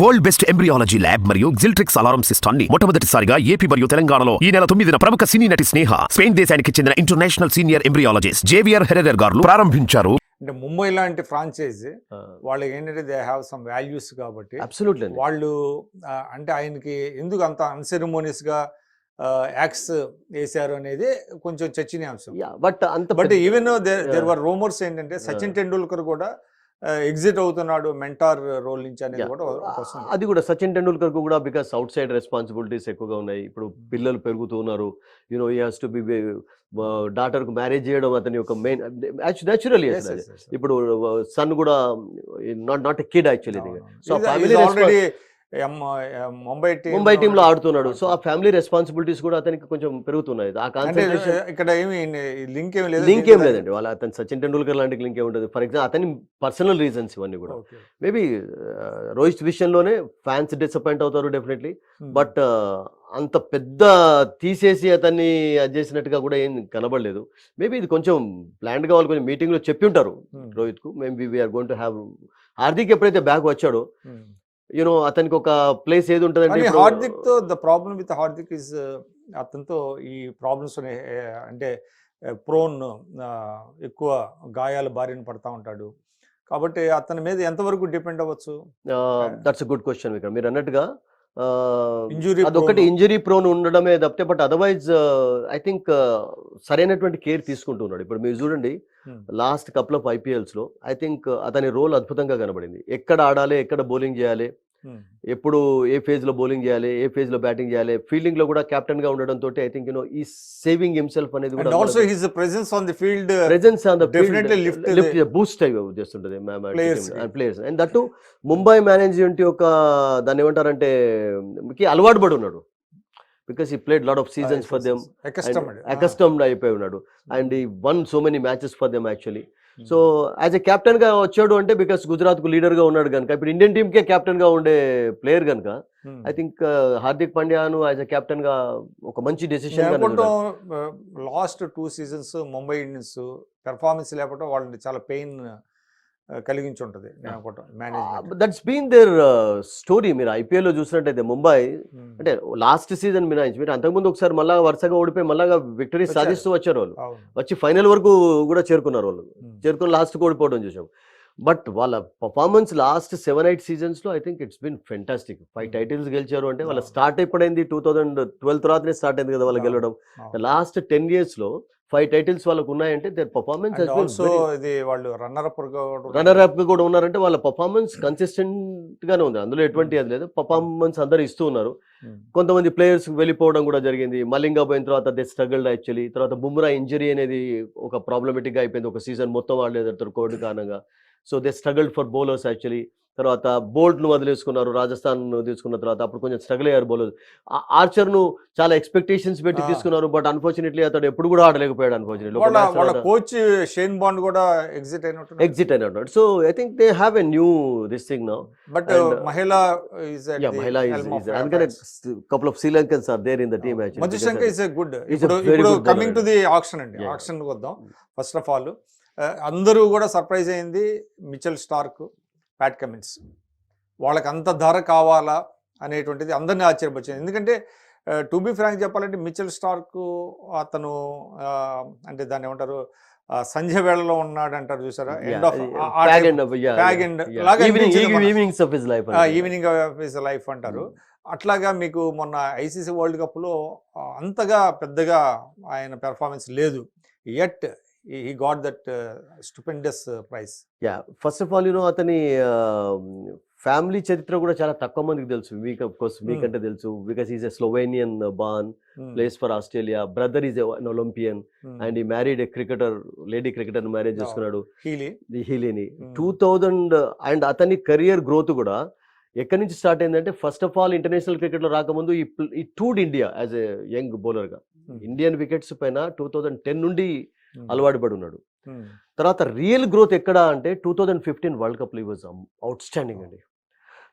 World best embryology lab మరియు జిల్ట్రిక్స్ alarm సిస్టమ్ని మొట్టమొదటిసారిగా ఏపీ మరియు తెలంగాణలో ఈ నెల తొమ్మిదిన ప్రముఖ సినీ నటి స్నేహ స్పెయిన్ దేశానికి చెందిన international senior embryologist Javier Herrera గారు ప్రారంభించారు. అంటే ముంబై లాంటి ఫ్రాంచైజ్ వాళ్ళకి ఏంటంటే దే హ్యావ్ సమ్ వాల్యూస్ కాబట్టి అబ్సల్యూట్లీ వాళ్ళు అంటే ఆయనకి ఎందుకు అంత అన్సెరమోనియస్గా యాక్స్ వేశారు అనేది కొంచెం చర్చనీయాంశం. బట్ అంత but even there. Were rumours ఏంటంటే సచిన్ టెండూల్కర్ కూడా ఎగ్జిట్ అవుతున్నాడు మెంటార్ రోల్ నుంచి అనేది. కూడా. అది కూడా సచిన్ టెండూల్కర్ కూడా బికాస్ అవుట్ సైడ్ రెస్పాన్సిబిలిటీస్ ఎక్కువగా ఉన్నాయి ఇప్పుడు పిల్లలు పెరుగుతూ ఉన్నారు you know he has to be డాటర్కు marriage చేయడం అతని యొక్క మెయిన్ న్యాచురల్. ఇప్పుడు సన్ కూడా not not a kid actually అవును, ముంబై టీమ్లో ఆడుతున్నాడు. సో ఆ ఫ్యామిలీ రెస్పాన్సిబిలిటీస్ కూడా అతనికి కొంచెం పెరుగుతున్నాయి. ఆ కాన్సన్ట్రేషన్ ఇక్కడ ఏమి లింక్ ఏమి లేదు లింక్ ఏం లేదండి. వాళ్ళ అతను సచిన్ టెండూల్కర్ లాంటి లింక్ ఏమి ఉంటుంది ఫర్ ఎగ్జాంపుల్ అతని పర్సనల్ రీజన్స్ ఇవన్నీ కూడా. మేబీ రోహిత్ విషయంలోనే ఫ్యాన్స్ డిసప్పాయింట్ అవుతారు డెఫినెట్లీ Hmm. బట్ అంత పెద్ద తీసేసి అతన్ని అది చేసినట్టుగా కూడా ఏం కనబడలేదు. మేబీ ఇది కొంచెం ప్లాన్డ్గా వాళ్ళు కొంచెం మీటింగ్లో చెప్పి ఉంటారు Hmm. రోహిత్కు maybe we are going to have Hardik ఎప్పుడైతే బ్యాక్ వచ్చాడో Hmm. యూనో అతనికి ఒక ప్లేస్ ఏది ఇప్పుడు- హార్దిక్తో the problem with Hardik is అతనితో ఈ ప్రాబ్లమ్స్ అంటే ప్రోన్ ఎక్కువ గాయాల బారిన పడతా ఉంటాడు. కాబట్టి అతని మీద ఎంతవరకు డిపెండ్ అవ్వచ్చు? దట్స్ గుడ్ క్వశ్చన్ ఇక్కడ మీరు అన్నట్టుగా అదొకటి. ఇంజరీ ప్రోన్ ఉండడమే తప్పితే బట్ అదర్వైజ్ ఐ థింక్ సరైనటువంటి కేర్ తీసుకుంటున్నాడు ఇప్పుడు మీరు చూడండి. లాస్ట్ కపుల్ ఆఫ్ ఐపీఎల్స్లో ఐ థింక్ అతని రోల్ అద్భుతంగా కనబడింది ఎక్కడ ఆడాలి ఎక్కడ బౌలింగ్ చేయాలి. ఎప్పుడు ఏ ఫేజ్లో బౌలింగ్ చేయాలి ఏ ఫేజ్లో బ్యాటింగ్ చేయాలి ఫీల్డింగ్లో కూడా కెప్టెన్గా ఉండడం తోటి I think you know he saving himself అనేది and also his presence on the field presence on the definitely lift lift boost అయ్యి చేస్తుంటది కి. Players. And that Mumbai management యొక్క దాన్ని ఏమంటారంటే కి అలవాటు పడి ఉన్నాడు. Because he played lot of seasons for them accustomed అయిపోయి ఉన్నాడు. And he won so many matches for them actually. Hmm. So as a కెప్టెన్గా వచ్చాడు అంటే బికాస్ గుజరాత్కు లీడర్గా ఉన్నాడు కనుక ఇప్పుడు ఇండియన్ టీమ్ కే కెప్టెన్గా ఉండే ప్లేయర్ కనుక Hmm. ఐ థింక్ హార్దిక్ పాండ్యాను యాజ్ ఎ కెప్టెన్గా ఒక మంచి డెసిషన్ అనుకుంటాం last two seasons Mumbai Indians performance లేకపోతే వాళ్ళని చాలా పెయిన్ కలిగించి ఉంటుంది నేను management that's been their story మీరు ఐపీఎల్లో చూసినట్టయితే ముంబై అంటే లాస్ట్ సీజన్ మినాయించి మీరు అంతకుముందు ఒకసారి మళ్ళా వరుసగా ఓడిపోయి మళ్ళా విక్టరీ. సాధిస్తూ వచ్చారు వాళ్ళు. వచ్చి ఫైనల్ వరకు కూడా చేరుకున్నారు వాళ్ళు. Hmm. చేరుకుని లాస్ట్ ఓడిపోవడం చూసాం. బట్ వాళ్ళ performance last seven eight సీజన్స్లో I think it's been fantastic. Five. Titles గెలిచారు అంటే వాళ్ళ. స్టార్ట్ ఎప్పుడైంది టూ థౌసండ్ ట్వెల్వ్ తర్వాతనే స్టార్ట్ అయింది కదా వాళ్ళు. గెలవడం. లాస్ట్ టెన్ ఇయర్స్లో ఫైవ్ టైటిల్స్ వాళ్ళకు ఉన్నాయంటే దర్ పర్ఫార్మెన్స్ అండ్ ఆల్సో ఇది వాళ్ళు రన్నర్ అప్ రన్నర్ అప్ కూడా ఉన్నారంటే వాళ్ళ పర్ఫార్మెన్స్ కన్సిస్టెంట్ గానే ఉంది. అందులో ఎటువంటి అది లేదు. పర్ఫార్మెన్స్ అందరూ ఇస్తూ ఉన్నారు. కొంతమంది ప్లేయర్స్ వెళ్ళిపోవడం కూడా జరిగింది. మలింగా పోయిన తర్వాత దే స్ట్రగల్డ్ యాక్చువల్లీ. తర్వాత బుమ్రా ఇంజరీ అనేది ఒక ప్రాబ్లమేటిక్గా అయిపోయింది. ఒక సీజన్ మొత్తం ఆడలేదు కోవిడ్ కారణంగా. So they struggled for bowlers actually తర్వాత బోల్ట్ను వదిలేసుకున్నారు రాజస్థాన్ తీసుకున్న తర్వాత. అప్పుడు కొంచెం స్ట్రగుల్ అయ్యారు బౌలర్ ఆర్చర్ను చాలా ఎక్స్పెక్టేషన్స్ పెట్టి. తీసుకున్నారు బట్ అన్ఫార్చునేట్లీ అతడు ఎప్పుడు కూడా ఆడలేకపోయాడు అన్ఫార్చునేట్లీ కోచ్ షేన్ బాండ్ కూడా ఎగ్జిట్ అయినట్టు ఎగ్జిట్ అయినట్టు so I think they have a new this thing now but మహిళా ఇస్ మహిళా అందుకనే couple of Sri Lankans are there in the team Madushanka is a good ఇప్పుడు coming to. The option అండి. Option వద్దాం first of all అందరూ కూడా surprise అయింది Mitchell Starc Pat Cummins. వాళ్ళకి అంత ధర కావాలా అనేటువంటిది అందరినీ ఆశ్చర్యపరిచింది. ఎందుకంటే టు బి ఫ్రాంక్ చెప్పాలంటే మిచెల్ స్టార్క్ అతను అంటే దాన్ని ఏమంటారు సంధ్య వేళలో ఉన్నాడు అంటారు చూసారా? End of. Evenings of his life evening of his life అంటారు. అట్లాగా మీకు మొన్న ఐసీసీ వరల్డ్ కప్లో అంతగా పెద్దగా ఆయన పెర్ఫార్మెన్స్ లేదు. Yet he got that stupendous price ya first of all you know అతని ఫ్యామిలీ చరిత్ర కూడా చాలా తక్కువ మందికి తెలుసు. మీకు అఫ్ కోర్స్ మీకంటే తెలుసు. Because is a Slovenian born plays for Australia brother is an Olympian and he married cricketer lady cricketer marriage Yeah. చేసుకున్నాడు. హీలీ ది హీలీని Hmm. టూ థౌజండ్ అండ్ అతని కెరియర్ గ్రోత్ కూడా ఎక్కడి నుంచి స్టార్ట్ అయిందంటే first of all international క్రికెట్లో రాకముందు he టూడ్ ఇండియా యాజ్ ఎ యంగ్ బౌలర్గా. ఇండియన్ వికెట్స్ పైన టూ థౌజండ్ టెన్ నుండి అలవాటు పడి ఉన్నాడు. తర్వాత రియల్ గ్రోత్ ఎక్కడ అంటే టూ థౌజండ్ ఫిఫ్టీన్ వరల్డ్ కప్లో వాజ్ అవుట్ స్టాండింగ్ అండి.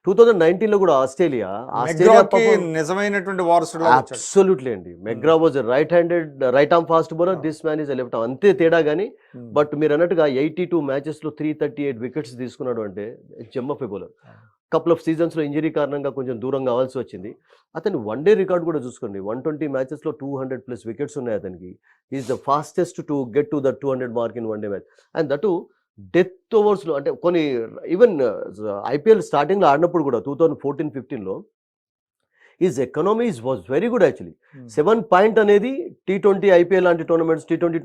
టూ థౌజండ్ నైన్టీన్లో కూడా ఆస్ట్రేలియా ఆస్ట్రేలియా నిజమైనటువంటి అబ్సల్యూట్లీ అండి. McGrath was right handed right arm fast bowler. This man is left అంతే తేడా కానీ బట్ మీరు అన్నట్టుగా ఎయిటీ టూ మ్యాచెస్లో త్రీ థర్టీ ఎయిట్ వికెట్స్ తీసుకున్నాడు అంటే gem of a bowler. Couple of సీజన్స్లో injury కారణంగా కొంచెం దూరం కావాల్సి వచ్చింది. అతని వన్ డే రికార్డ్ కూడా చూసుకోండి. వన్ ట్వంటీ మ్యాచెస్లో టూ హండ్రెడ్ ప్లస్ వికెట్స్ ఉన్నాయి అతనికి. Is the fastest to get to the two hundred mark in one day match and that death ఓవర్స్లో అంటే కొన్ని ఈవెన్ ఐపీఎల్ స్టార్టింగ్లో ఆడినప్పుడు కూడా టూ థౌజండ్ ఫోర్టీన్ ఫిఫ్టీన్లో is economy is was very good actually. Seven point అనేది T twenty IPL లాంటి tournaments T twenty.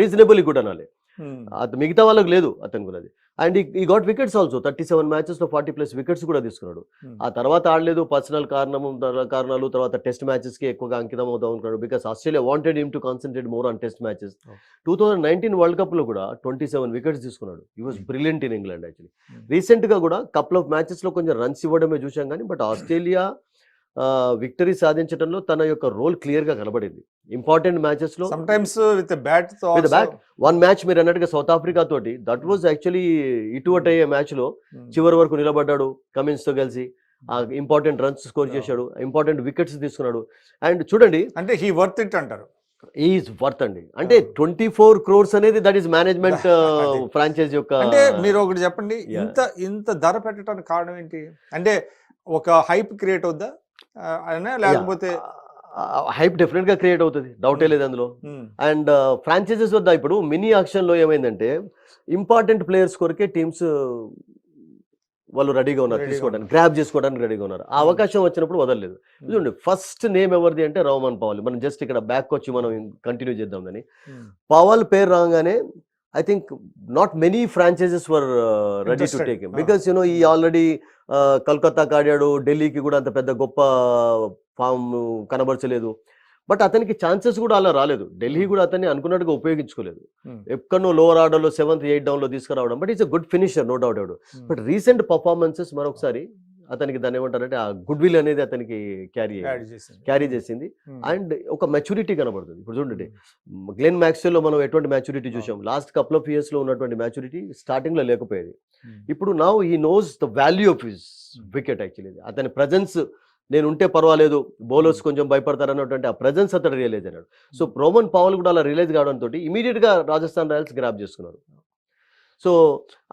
Reasonably good అనాలి. Hmm. అది మిగతా వాళ్ళకి లేదు అతనికి ఉన్నది and he got wickets also thirty seven మ్యాచెస్లో forty plus wickets కూడా తీసుకున్నాడు. Hmm. ఆ తర్వాత ఆడలేదు పర్సనల్ కారణము తర- కారణాలు తర్వాత టెస్ట్ మ్యాచెస్కి ఎక్కువగా అంకితం అవుతా ఉంటాడు because Australia wanted him to concentrate more on test matches. Two thousand nineteen world కప్లో కూడా ట్వంటీ సెవెన్ వికెట్స్ తీసుకున్నాడు he was brilliant in England actually. రీసెంట్గా కూడా కపుల్ ఆఫ్ మ్యాచెస్లో కొంచెం రన్స్ ఇవ్వడమే చూసాం కానీ బట్ ఆస్ట్రేలియా విక్టరీ సాధించడంలో తన యొక్క రోల్ క్లియర్గా కనబడింది important మ్యాచెస్లో sometimes with bat bat. One match మీరు అన్నట్టుగా సౌత్ ఆఫ్రికా తోటి దట్ వాజ్ యాక్చువల్లీ ఇటు అటు అయ్యే మ్యాచ్లో Hmm. చివరి వరకు నిలబడ్డాడు కమిన్స్తో కలిసి ఆ ఇంపార్టెంట్ రన్స్ స్కోర్. చేశాడు ఇంపార్టెంట్ వికెట్స్ తీసుకున్నాడు అండ్ చూడండి అంటే హీ వర్త్ ఇట్ అంటారు ఈజ్ వర్త్ అండి అంటే. ట్వంటీ ఫోర్ క్రోర్స్ అనేది దట్ ఈస్ మేనేజ్మెంట్. ఫ్రాంచైజ్ యొక్క అంటే మీరు ఒకటి చెప్పండి. ఇంత ఇంత ధర పెట్టడానికి కారణం ఏంటి అంటే ఒక హైప్ క్రియేట్ అవుద్దా లేకపోతే హైప్ డెఫినెట్గా క్రియేట్ అవుతుంది. డౌటే లేదు అందులో. అండ్ ఫ్రాంచైజెస్ వద్ద ఇప్పుడు మినీ ఆక్షన్లో ఏమైందంటే ఇంపార్టెంట్ ప్లేయర్స్ కొరకే టీమ్స్ వాళ్ళు రెడీగా ఉన్నారు తీసుకోవడానికి గ్రాప్ చేసుకోవడానికి రెడీగా ఉన్నారు. ఆ అవకాశం వచ్చినప్పుడు వదలలేదు. చూడండి ఫస్ట్ నేమ్ ఎవరిది అంటే రోమన్ పవల్. మనం జస్ట్ ఇక్కడ బ్యాక్ వచ్చి మనం కంటిన్యూ చేద్దామని. పవల్ పేరు రాగానే I think not many franchises were ready to. Take. Because you know he already కల్కత్తాకి ఆడాడు ఢిల్లీకి కూడా అంత పెద్ద గొప్ప ఫామ్ కనబరచలేదు. బట్ అతనికి ఛాన్సెస్ కూడా అలా రాలేదు. ఢిల్లీ కూడా అతన్ని అనుకున్నట్టుగా ఉపయోగించుకోలేదు. ఎక్కడో లోవర్ ఆర్డర్లో సెవెంత్ ఎయిట్ డౌన్లో తీసుకురావడం. But is a good finisher no doubt. But recent performances మరొకసారి అతనికి దాన్ని ఏమంటారంటే ఆ గుడ్ విల్ అనేది అతనికి క్యారీ. క్యారీ చేసింది. అండ్ ఒక మెచ్యూరిటీ కనబడుతుంది. ఇప్పుడు చూడండి గ్లెన్లో మనం ఎటువంటి మెచ్యూరిటీ చూసాం లాస్ట్ కపుల్ ఆఫ్ ఇయర్స్లో ఉన్నటువంటి మెచ్యూరిటీ స్టార్టింగ్లో లేకపోయేది. ఇప్పుడు now he knows the value of his. Wicket actually. అతని ప్రజెన్స్ నేను ఉంటే పర్వాలేదు బౌలర్స్ కొంచెం భయపడతారు అన్నటువంటి ఆ ప్రజెన్స్ అతను రియలైజ్ అయినాడు సో రోమన్ పావల్ కూడా అలా రిలీజ్ కావడంతో ఇమీడియట్గా రాజస్థాన్ రాయల్స్ గ్రాప్ చేసుకున్నారు. సో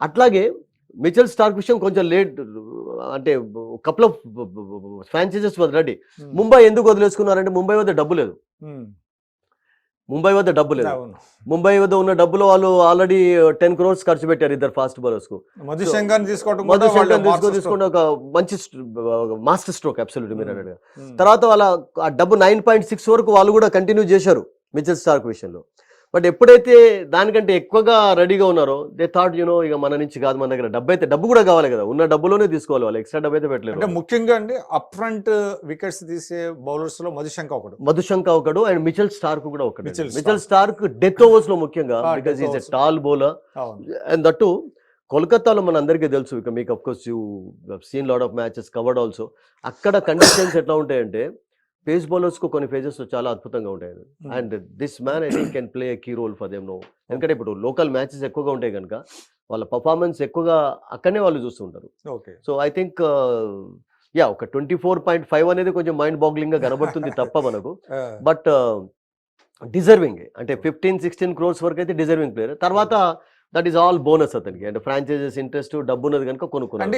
అట్లాగే మిచెల్ స్టార్క్ విషయం కొంచెం లేట్ అంటే couple of franchises was ready. Mumbai ఎందుకు వదిలేసుకున్నారంటే ముంబై వద్ద డబ్బు లేదు. ముంబై వద్ద డబ్బు లేదు ముంబై వద్ద ఉన్న డబ్బులు వాళ్ళు ఆల్రెడీ టెన్ క్రోర్స్ ఖర్చు పెట్టారు ఇద్దరు ఫాస్ట్ బౌలర్స్కు మధు So, శంకర్ తీసుకోవడం మధు కూడా వాళ్ళ శంకర్ తీసుకో master తీసుకున్న ఒక మంచి మాస్టర్ స్ట్రోక్ అబ్సల్యూట్ మీరు. అన్నట్టుగా. తర్వాత వాళ్ళ ఆ డబ్బు నైన్ పాయింట్ సిక్స్ వరకు వాళ్ళు కూడా కంటిన్యూ చేశారు మిచెల్ స్టార్క్ విషయంలో బట్ ఎప్పుడైతే దానికంటే ఎక్కువగా రెడీగా ఉన్నారో దే థాట్ యూనో ఇక మన నుంచి కాదు మన దగ్గర డబ్బు అయితే డబ్బు కూడా కావాలి కదా. ఉన్న డబ్బులోనే తీసుకోవాలి వాళ్ళు. ఎక్స్ట్రా డబ్బు అయితే అంటే పెట్టలేదు ముఖ్యంగా అండి అప్ ఫ్రంట్ వికెట్స్ తీసే బౌలర్స్లో మధుశంక ఒకడు. మధుశంక ఒకడు అండ్ మిచెల్ స్టార్క్ కూడా ఒకటి మిచెల్ స్టార్క్. డెత్ ఓవర్స్లో ముఖ్యంగా because is a. Tall bowler and that కోల్కతాలో మన అందరికీ తెలుసు ఇక మీకు of course you seen lot of matches covered also అక్కడ కండిషన్స్ ఎట్లా ఉంటాయంటే పేస్ బౌలర్స్కు కొన్ని లో చాలా అద్భుతంగా ఉంటాయి. And this man I think can play key role for them no ఎందుకంటే ఇప్పుడు లోకల్ మ్యాచెస్ ఎక్కువగా ఉంటాయి కనుక వాళ్ళ పర్ఫార్మెన్స్ ఎక్కువగా అక్కడనే వాళ్ళు చూస్తుంటారు okay so I think ya ఒక ట్వంటీ ఫోర్ పాయింట్ ఫైవ్ అనేది కొంచెం మైండ్ బాగ్లింగ్గా కనబడుతుంది తప్ప మనకు. బట్ డిజర్వింగ్ అంటే ఫిఫ్టీన్ సిక్స్టీన్ క్రోర్స్ వరకు అయితే డిజర్వింగ్ ప్లేయర్ తర్వాత దట్ ఈస్ ఆల్ బోనస్ అతనికి. అంటే ఫ్రాంచైజెస్ ఇంట్రెస్ట్ డబ్బు ఉన్నది కనుక కొనుక్కున్నాడు.